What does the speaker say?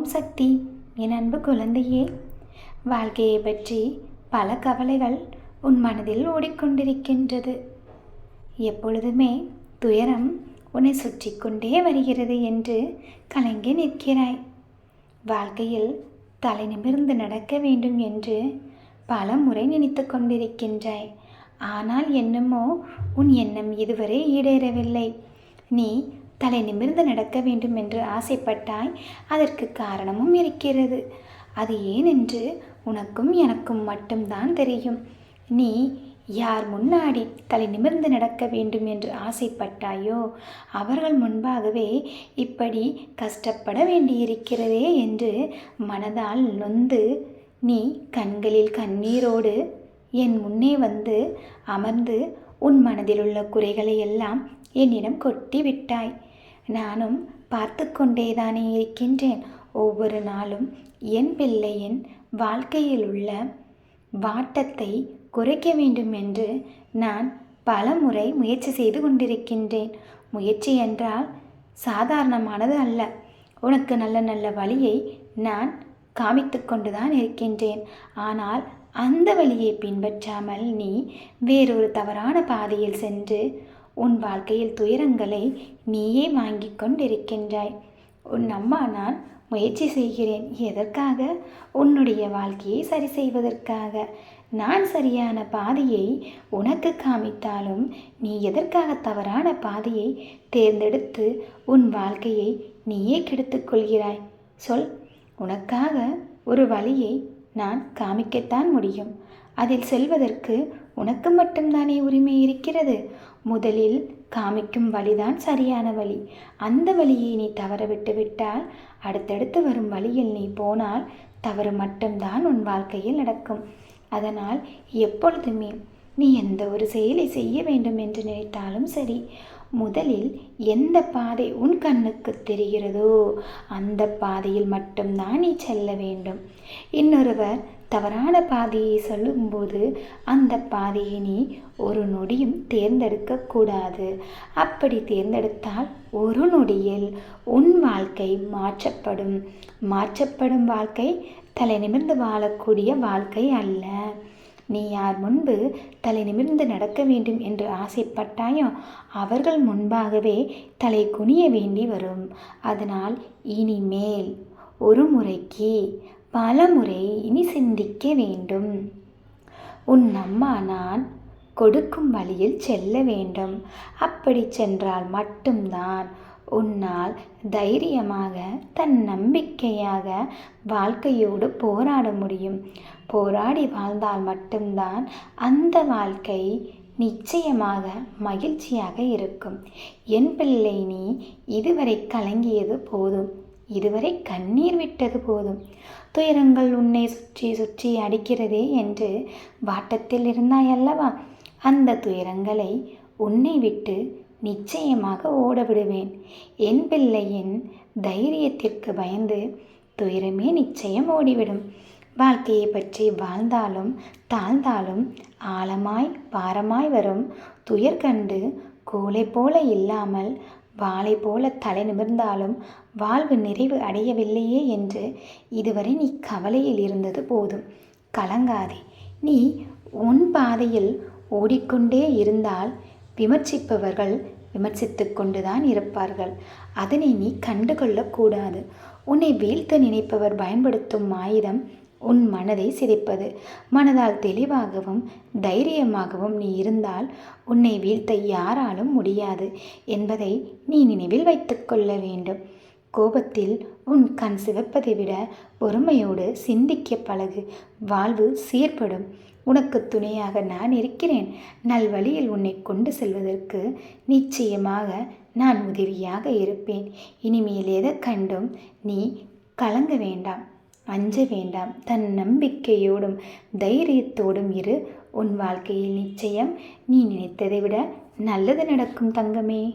ஓம் சக்தி என் அன்பு குழந்தையே. வாழ்க்கையை பற்றி பல கவலைகள் உன் மனதில் ஓடிக்கொண்டிருக்கின்றது. எப்பொழுதுமே துயரம் உன்னை சுற்றி கொண்டே வருகிறது என்று கலங்கி நிற்கிறாய். வாழ்க்கையில் தலை நிமிர்ந்து நடக்க வேண்டும் என்று பல முறை நினைத்து கொண்டிருக்கின்றாய். ஆனால் என்னமோ உன் எண்ணம் இதுவரை ஈடேறவில்லை. நீ தலை நிமிர்ந்து நடக்க வேண்டும் என்று ஆசைப்பட்டாய். அதற்கு காரணமும் இருக்கிறது. அது ஏனென்று உனக்கும் எனக்கும் மட்டும்தான் தெரியும். நீ யார் முன்னாடி தலை நிமிர்ந்து நடக்க வேண்டும் என்று ஆசைப்பட்டாயோ அவர்கள் முன்பாகவே இப்படி கஷ்டப்பட வேண்டியிருக்கிறதே என்று மனதால் நொந்து நீ கண்களில் கண்ணீரோடு என் முன்னே வந்து அமர்ந்து உன் மனதில் உள்ள குறைகளை எல்லாம் என்னிடம் கொட்டி விட்டாய் நானும் பார்த்து கொண்டேதானே இருக்கின்றேன். ஒவ்வொரு நாளும் என் பிள்ளையின் வாழ்க்கையில் உள்ள வாட்டத்தை குறைக்க வேண்டும் என்று நான் பல முறை முயற்சி செய்து கொண்டிருக்கின்றேன். முயற்சி என்றால் சாதாரணமானது அல்ல. உனக்கு நல்ல நல்ல வழியை நான் காமித்து கொண்டுதான் இருக்கின்றேன். ஆனால் அந்த வழியை பின்பற்றாமல் நீ வேறொரு தவறான பாதையில் சென்று உன் வாழ்க்கையில் துயரங்களை நீயே வாங்கி கொண்டிருக்கின்றாய். உன் அம்மா நான் முயற்சி செய்கிறேன். எதற்காக? உன்னுடைய வாழ்க்கையை சரி செய்வதற்காக. நான் சரியான பாதையை உனக்கு காமித்தாலும் நீ எதற்காக தவறான பாதையை தேர்ந்தெடுத்து உன் வாழ்க்கையை நீயே கெடுத்துக்கொள்கிறாய் சொல். உனக்காக ஒரு வழியை நான் காமிக்கத்தான் முடியும். அதில் செல்வதற்கு உனக்கு மட்டும்தானே உரிமை இருக்கிறது? முதலில் காமிக்கும் வழிதான் சரியான வழி. அந்த வழியை நீ தவற விட்டு விட்டால் அடுத்தடுத்து வரும் வழியில் நீ போனால் தவறு மட்டும்தான் உன் வாழ்க்கையில் நடக்கும். அதனால் எப்பொழுதுமே நீ எந்த ஒரு செயலை செய்ய வேண்டும் என்று நினைத்தாலும் சரி முதலில் எந்த பாதை உன் கண்ணுக்கு தெரிகிறதோ அந்த பாதையில் மட்டும்தான் நீ செல்ல வேண்டும். இன்னொருவர் தவறான பாதையை சொல்லும்போது அந்த பாதையை நீ ஒரு நொடியும் தேர்ந்தெடுக்க கூடாது அப்படி தேர்ந்தெடுத்தால் ஒரு நொடியில் உன் வாழ்க்கை மாற்றப்படும். மாற்றப்படும் வாழ்க்கை தலை நிமிர்ந்து வாழக்கூடிய வாழ்க்கை அல்ல. நீ யார் முன்பு தலை நிமிர்ந்து நடக்க வேண்டும் என்று ஆசைப்பட்டாயோ அவர்கள் முன்பாகவே தலை குனிய வேண்டி வரும். அதனால் இனிமேல் ஒரு முறைக்கு பலமுறை இனி சிந்திக்க வேண்டும். உன் அம்மா நான் கொடுக்கும் வழியில் செல்ல வேண்டும். அப்படி சென்றால் மட்டும்தான் உன்னால் தைரியமாக தன் நம்பிக்கையாக வாழ்க்கையோடு போராட முடியும். போராடி வாழ்ந்தால் மட்டும்தான் அந்த வாழ்க்கை நிச்சயமாக மகிழ்ச்சியாக இருக்கும். என் பிள்ளை நீ இதுவரை கலங்கியது போதும். இதுவரை கண்ணீர் விட்டது போதும். துயரங்கள் உன்னை சுற்றி சுற்றி அடிக்கிறதே என்று வாட்டத்தில் இருந்தாயல்லவா? அந்த துயரங்களை உன்னை விட்டு நிச்சயமாக ஓடவிடுவேன். என் பிள்ளையின் தைரியத்திற்கு பயந்து துயரமே நிச்சயம் ஓடிவிடும். வாழ்க்கையை பற்றி வாழ்ந்தாலும் தாழ்ந்தாலும் ஆழமாய் பாரமாய் வரும் துயர் கண்டு கோலை போல இல்லாமல் வாளை போல தலை நிமிர்ந்தாலும் வாழ்வு நிறைவு அடையவில்லையே என்று இதுவரை நீ கவலையில் இருந்தது போதும். கலங்காதே. நீ உன் பாதையில் ஓடிக்கொண்டே இருந்தால் விமர்சிப்பவர்கள் விமர்சித்து கொண்டுதான் இருப்பார்கள். அதனை நீ கண்டுகொள்ளக்கூடாது உன்னை வீழ்த்த நினைப்பவர் பயன்படுத்தும் ஆயுதம் உன் மனதை சிதைப்பது. மனதால் தெளிவாகவும் தைரியமாகவும் நீ இருந்தால் உன்னை வீழ்த்த யாராலும் முடியாது என்பதை நீ நினைவில் வைத்துக்கொள்ள வேண்டும். கோபத்தில் உன் கண் சிவப்பதை விட பொறுமையோடு சிந்திக்க பழகு. வாழ்வு சீர்படும். உனக்கு துணையாக நான் இருக்கிறேன். நல்வழியில் உன்னை கொண்டு செல்வதற்கு நிச்சயமாக நான் உதவியாக இருப்பேன். இனிமேல் எதை கண்டும் நீ கலங்க வேண்டாம். அஞ்ச வேண்டாம். தன் நம்பிக்கையோடும் தைரியத்தோடும் இரு. உன் வாழ்க்கையில் நிச்சயம் நீ நினைத்ததை விட நல்லது நடக்கும் தங்கமே.